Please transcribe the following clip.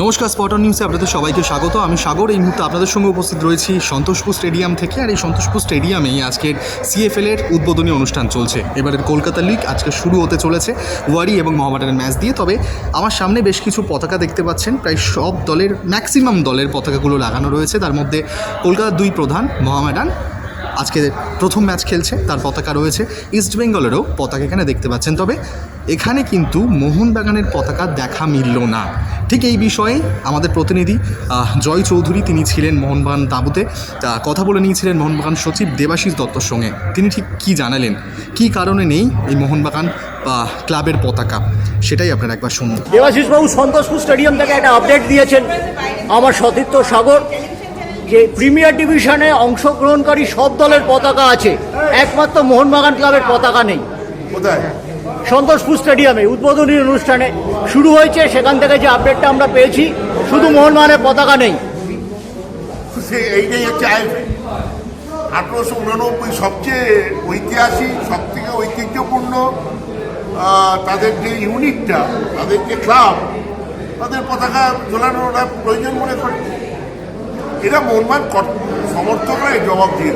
নমস্কার স্পটন নিউজে আপনাদের সবাইকে স্বাগত। আমি সাগর, এই মুহূর্তে আপনাদের সঙ্গে উপস্থিত রয়েছি সন্তোষপুর স্টেডিয়াম থেকে, আর এই সন্তোষপুর স্টেডিয়ামেই আজকের সিএফএল এর উদ্বোধনী অনুষ্ঠান চলছে। এবারের কলকাতা লিগ আজকে শুরু হতে চলেছে ওয়ারি এবং মহামাডানের ম্যাচ দিয়ে। তবে আমার সামনে বেশ কিছু পতাকা দেখতে পাচ্ছেন। প্রায় সব দলের ম্যাক্সিমাম দলের পতাকাগুলো লাগানো রয়েছে। তার মধ্যে কলকাতার দুই প্রধান, মহামেডান, আজকে প্রথম ম্যাচ খেলছে, তার পতাকা রয়েছে। ইস্ট বেঙ্গলেরও পতাকা এখানে দেখতে পাচ্ছেন। তবে এখানে কিন্তু মোহনবাগানের পতাকা দেখা মিলল না। ঠিক এই বিষয়ে আমাদের প্রতিনিধি জয় চৌধুরী তিনি ছিলেন মোহনবাগান তাঁবুতে। তা কথা বলে নিয়েছিলেন মোহনবাগান সচিব দেবাশিস দত্তর সঙ্গে। তিনি ঠিক কী জানালেন? কী কারণে নেই এই মোহনবাগান ক্লাবের পতাকা? সেটাই আপনারা একবার শুনুন। দেবাশিস বাবু সন্তোষপুর স্টেডিয়াম থেকে একটা আপডেট দিয়েছেন আমার সতীর্থ সাগর যে প্রিমিয়ার ডিভিশনে অংশগ্রহণকারী সব দলের পতাকা আছে। একমাত্র মোহনবাগান ক্লাবের পতাকা নেই। কোথায়? সন্তোষপুর স্টেডিয়ামে উদ্বোধনী অনুষ্ঠানে শুরু হয়েছে। সেখান থেকে যে আপডেটটা আমরা পেয়েছি, শুধু মোহনবাগানের পতাকা নেই। এইটাই হচ্ছে আঠারোশো উননব্বই সবচেয়ে ঐতিহাসিক সব থেকে ঐতিহ্যপূর্ণ তাদের যে ইউনিটটা, তাদের যে ক্লাব, তাদের পতাকা ঝোলানো ওরা প্রয়োজন মনে করে। এরা মোহনবান কর- সমর্থকরা জবাব দিয়ে